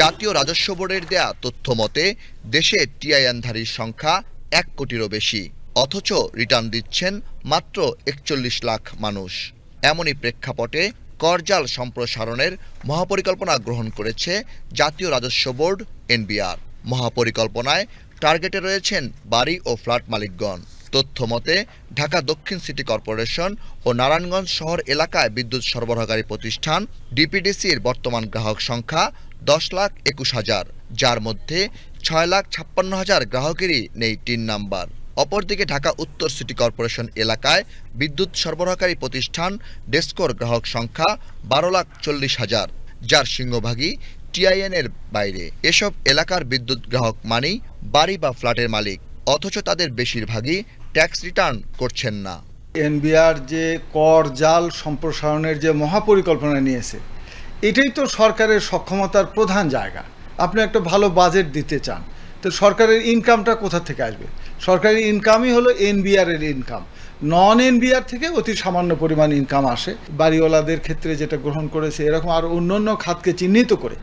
জাতীয় রাজস্ব বোর্ডের দেয়া তথ্য মতে, দেশে টিআইএনধারীর সংখ্যা এক কোটিরও বেশি, অথচ রিটার্ন দিচ্ছেন মাত্র একচল্লিশ লাখ মানুষ। এমনই প্রেক্ষাপটে করজাল সম্প্রসারণের মহাপরিকল্পনা গ্রহণ করেছে জাতীয় রাজস্ব বোর্ড, এনবিআর। মহাপরিকল্পনায় টার্গেটে রয়েছেন বাড়ি ও ফ্ল্যাট মালিকগণ। তথ্য মতে ঢাকা দক্ষিণ সিটি কর্পোরেশন ও নারায়ণগঞ্জ শহর এলাকায় বিদ্যুৎ সরবরাহকারী প্রতিষ্ঠান ডিপিডিসির বর্তমান গ্রাহক সংখ্যা দশ লাখ একুশ হাজার, যার মধ্যে ছয় লাখ ছাপ্পান্ন হাজার গ্রাহকেরই নেই তিন নাম্বার। অপরদিকে ঢাকা উত্তর সিটি কর্পোরেশন এলাকায় বিদ্যুৎ সরবরাহকারী প্রতিষ্ঠান ডেস্কোর গ্রাহক সংখ্যা বারো লাখ চল্লিশ হাজার, যার সিংহভাগই টিআইএন এর বাইরে। এসব এলাকার বিদ্যুৎ গ্রাহক মানেই বাড়ি বা ফ্ল্যাটের মালিক। অথচ তাদের বেশিরভাগই ট্যাক্স রিটার্ন করছেন না। এনবিআর যে কর জাল সম্প্রসারণের যে মহাপরিকল্পনা নিয়েছে, এটাই তো সরকারের সক্ষমতার প্রধান জায়গা। আপনি একটা ভালো বাজেট দিতে চান, তো সরকারের ইনকামটা কোথা থেকে আসবে? সরকারের ইনকামই হলো এনবিআর এর ইনকাম নন এনবিআর থেকে অতি সামান্য পরিমাণ ইনকাম আসে। বাড়িওয়ালাদের ক্ষেত্রে যেটা গ্রহণ করেছে, এরকম আর অন্য অন্য খাতকে চিহ্নিত করে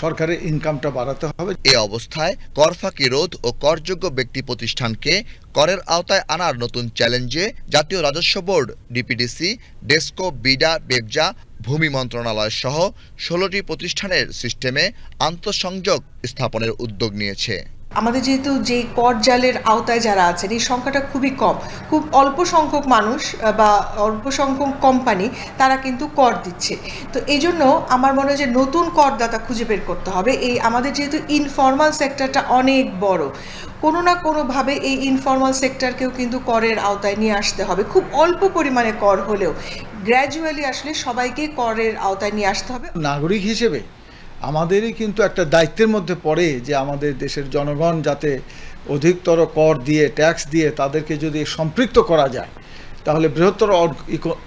সরকারের ইনকামটা বাড়াতে হবে। এ অবস্থায় কর ফাঁকি রোধ ও করযোগ্য ব্যক্তি প্রতিষ্ঠানকে করের আওতায় আনার নতুন চ্যালেঞ্জে জাতীয় রাজস্ব বোর্ড, ডিপিডিসি, ডেস্কো, বিডা, বেবজা, ভূমি মন্ত্রণালয় সহ ষোলোটি প্রতিষ্ঠানের সিস্টেমে আন্তঃসংযোগ স্থাপনের উদ্যোগ নিয়েছে। আমাদের যেহেতু যে কর জালের আওতায় যারা আছেন, এই সংখ্যাটা খুবই কম। খুব অল্প সংখ্যক মানুষ বা অল্প সংখ্যক কোম্পানি তারা কিন্তু কর দিচ্ছে। তো এই জন্য আমার মনে হয় যে নতুন করদাতা খুঁজে বের করতে হবে। এই আমাদের যেহেতু ইনফর্মাল সেক্টরটা অনেক বড়, কোনো না কোনোভাবে এই ইনফর্মাল সেক্টরকেও কিন্তু করের আওতায় নিয়ে আসতে হবে। খুব অল্প পরিমাণে কর হলেও গ্র্যাজুয়ালি আসলে সবাইকে করের আওতায় নিয়ে আসতে হবে। নাগরিক হিসেবে আমাদেরই কিন্তু একটা দায়িত্বের মধ্যে পড়ে যে আমাদের দেশের জনগণ যাতে অধিকতর কর দিয়ে ট্যাক্স দিয়ে তাদেরকে যদি সম্পৃক্ত করা যায়, তাহলে বৃহত্তর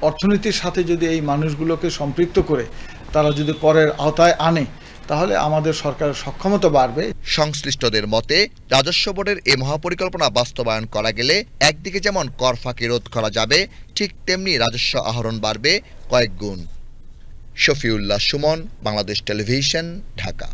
অর্থনীতির সাথে যদি এই মানুষগুলোকে সম্পৃক্ত করে, তারা যদি করের আওতায় আনে, তাহলে আমাদের সরকারের সক্ষমতা বাড়বে। সংশ্লিষ্টদের মতে, রাজস্ব বোর্ডের এ মহাপরিকল্পনা বাস্তবায়ন করা গেলে একদিকে যেমন কর ফাঁকি রোধ করা যাবে, ঠিক তেমনি রাজস্ব আহরণ বাড়বে কয়েক গুণ। শফিউল্লাহ সুমন বাংলাদেশ টেলিভিশন ঢাকা।